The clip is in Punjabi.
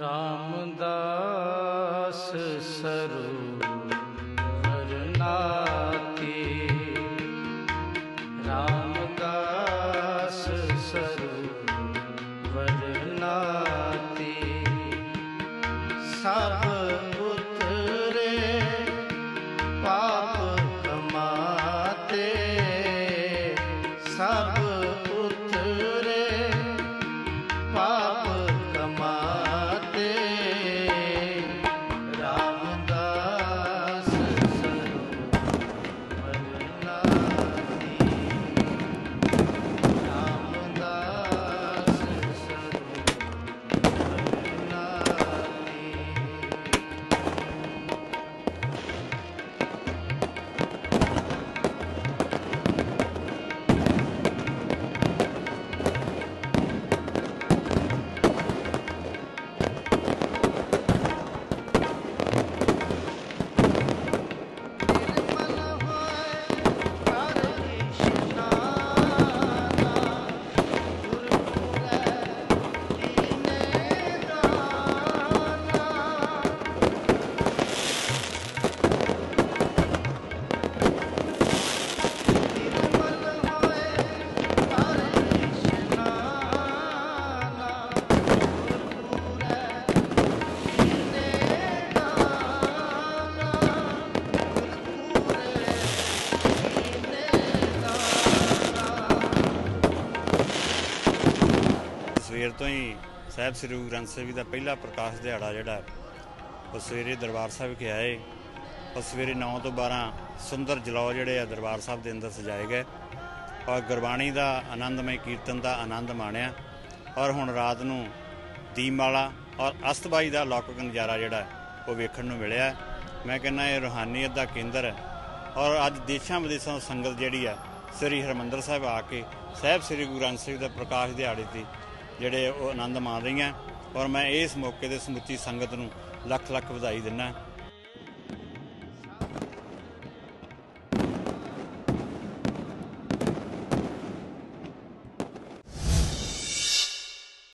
ਰਾਮਦਾਸ ਸਰੂਰ ਨਾਤੀ ਰਾਮਦਾਸ ਸਰੂਰ ਨਾਤੀ ਸਭ ਸਵੇਰ ਤੋਂ ਹੀ ਸਾਹਿਬ ਸ੍ਰੀ ਗੁਰੂ ਗ੍ਰੰਥ ਸਾਹਿਬ ਜੀ ਦਾ ਪਹਿਲਾ ਪ੍ਰਕਾਸ਼ ਦਿਹਾੜਾ ਜਿਹੜਾ ਉਹ ਸਵੇਰੇ ਦਰਬਾਰ ਸਾਹਿਬ ਵਿਖੇ ਆਏ। ਔਰ ਸਵੇਰੇ 9 ਤੋਂ 12 ਸੁੰਦਰ ਜਲੌ ਜਿਹੜੇ ਆ ਦਰਬਾਰ ਸਾਹਿਬ ਦੇ ਅੰਦਰ ਸਜਾਏ ਗਏ। ਔਰ ਗੁਰਬਾਣੀ ਦਾ ਆਨੰਦਮਈ ਕੀਰਤਨ ਦਾ ਆਨੰਦ ਮਾਣਿਆ। ਔਰ ਹੁਣ ਰਾਤ ਨੂੰ ਦੀਪਮਾਲਾ ਔਰ ਅਸਤਬਾਈ ਦਾ ਲੌਕਿਕ ਨਜ਼ਾਰਾ ਜਿਹੜਾ ਉਹ ਵੇਖਣ ਨੂੰ ਮਿਲਿਆ ਮੈਂ ਕਹਿੰਦਾ ਇਹ ਰੂਹਾਨੀਅਤ ਦਾ ਕੇਂਦਰ ਹੈ। ਔਰ ਅੱਜ ਦੇਸ਼ਾਂ ਵਿਦੇਸ਼ਾਂ ਤੋਂ ਸੰਗਤ ਜਿਹੜੀ ਆ ਸ੍ਰੀ ਹਰਮੰਦਰ ਸਾਹਿਬ ਆ ਕੇ ਸਾਹਿਬ ਸ੍ਰੀ ਗੁਰੂ ਗ੍ਰੰਥ ਸਾਹਿਬ ਦਾ ਪ੍ਰਕਾਸ਼ ਦਿਹਾੜੇ ਤੇ ਜਿਹੜੇ ਉਹ ਆਨੰਦ ਮਾਣ ਰਹੀਆਂ। ਔਰ ਮੈਂ ਇਸ ਮੌਕੇ ਤੇ ਸਮੁੱਚੀ ਸੰਗਤ ਨੂੰ ਲੱਖ ਲੱਖ ਵਧਾਈ ਦਿੰਦਾ।